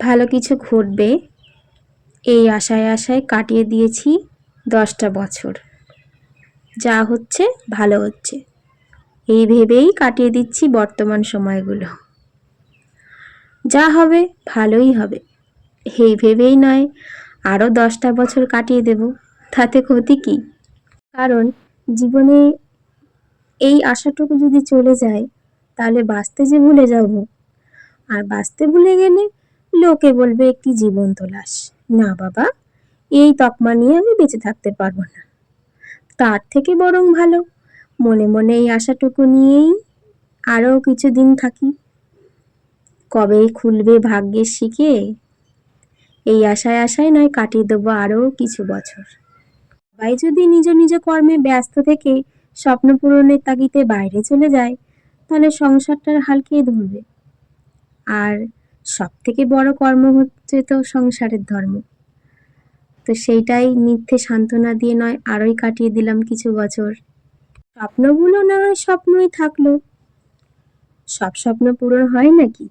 ভালো কিছু ঘটবে, এই আশায় আশায় কাটিয়ে দিয়েছি দশটা বছর। যা হচ্ছে, ভালো হচ্ছে। এই ভেবেই কাটিয়ে দিচ্ছি বর্তমান সময়গুলো। যা হবে, ভালোই হবে। এই ভেবেই নয়, আরও দশটা বছর কাটিয়ে দেব। তাতে ক্ষতি কী? কারণ জীবনে এই আশাটুকু যদি চলে যায়, তাহলে বাঁচতে যে ভুলে যাব। আর বাঁচতে ভুলে গেলে লোকে বলবে একটি জীবন্ত লাশ। না বাবা, এই তকমা নিয়ে আমি বেঁচে থাকতে পারব না। তার থেকে বরং ভালো। মনে মনে এই আশাটুকু নিয়েই আরও কিছুদিন থাকি। কবে খুলবে ভাগ্যের শিখে? এই আশায় আশায় নয়, কাটিয়ে দেবো আরও কিছু বছর। সবাই যদি নিজ নিজ কর্মে ব্যস্ত থেকে স্বপ্ন পূরণের তাগিতে বাইরে চলে যায়, তাহলে সংসারটার হাল কে ধরবে? আর সব থেকে বড় কর্ম হচ্ছে তো সংসারের ধর্ম। তো সেইটাই মিথ্যে সান্ত্বনা দিয়ে নয়, আরোই কাটিয়ে দিলাম কিছু বছর। স্বপ্নগুলো না হয় স্বপ্নই থাকল। সব স্বপ্ন পূরণ হয় নাকি?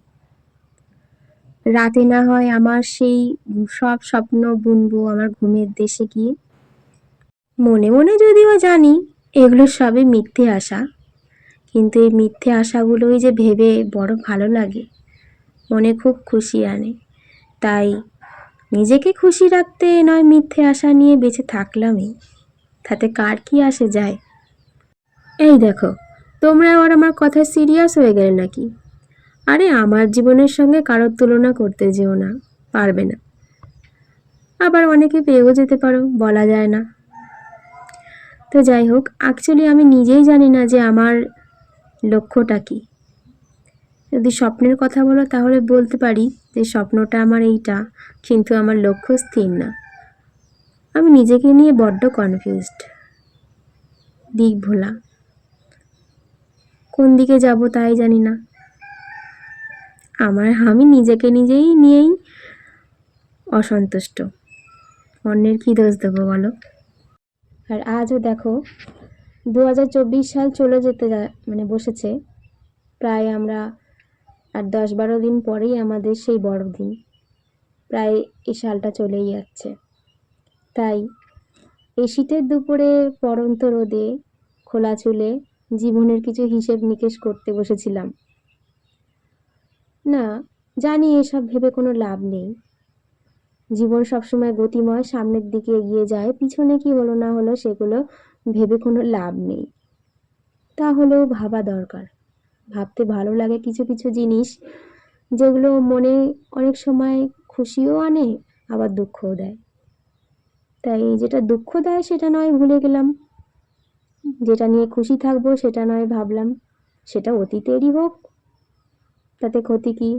রাতে না হয় আমার সেই সব স্বপ্ন বুনবো আমার ঘুমের দেশে গিয়ে। মনে মনে যদিও জানি এগুলো সবই মিথ্যে আশা, কিন্তু এই মিথ্যে আশাগুলোই যে ভেবে বড় ভালো লাগে। মনে খুব খুশি আনে। তাই নিজেকে খুশি রাখতে নয় মিথ্যে আশা নিয়ে বেঁচে থাকলামই। তাতে কার কি আসে যায়? এই দেখো, তোমরা আবার আমার কথায় সিরিয়াস হয়ে গেলে নাকি? আরে আমার জীবনের সঙ্গে কারোর তুলনা করতে যেও না, পারবে না। আবার অনেকে পেয়েও যেতে পারো, বলা যায় না। তো যাই হোক অ্যাকচুয়ালি আমি নিজেই জানি না যে আমার লক্ষ্যটা কী। যদি স্বপ্নের কথা বলো তাহলে বলতে পারি যে স্বপ্নটা আমার এইটা, কিন্তু আমার লক্ষ্য স্থির না। আমি নিজেকে নিয়ে বড্ড কনফিউজড দিক ভোলা। কোন দিকে যাব তাই জানি না। আমার আমি নিজেকে নিজেই নিয়েই অসন্তুষ্ট। অন্যের কী দোষ দেবো বলো? আর আজও দেখো দু হাজার চব্বিশ সাল চলে যেতে মানে বসেছে। প্রায় আমরা আর দশ বারো দিন পরেই আমাদের সেই বড়দিন প্রায় এই সালটা চলেই যাচ্ছে। তাই এই শীতের দুপুরে পড়ন্ত রোদে, খোলা চুলে জীবনের কিছু হিসেব নিকেশ করতে বসেছিলাম। না, জানি এসব ভেবে কোনো লাভ নেই। জীবন সবসময় গতিময় সামনের দিকে এগিয়ে যায়, পিছনে কি হলো না হলো সেগুলো ভেবে কোনো লাভ নেই। তাহলেও ভাবা দরকার। ভাবতে ভালো লাগে কিছু কিছু জিনিস, যেগুলো মনে অনেক সময় খুশিও আনে, আবার দুঃখও দেয়। তাই যেটা দুঃখ দেয় সেটা নয় ভুলে গেলাম। যেটা নিয়ে খুশি থাকব সেটা নয় ভাবলাম। সেটা অতীতেরই হোক, তাতে ক্ষতি কী?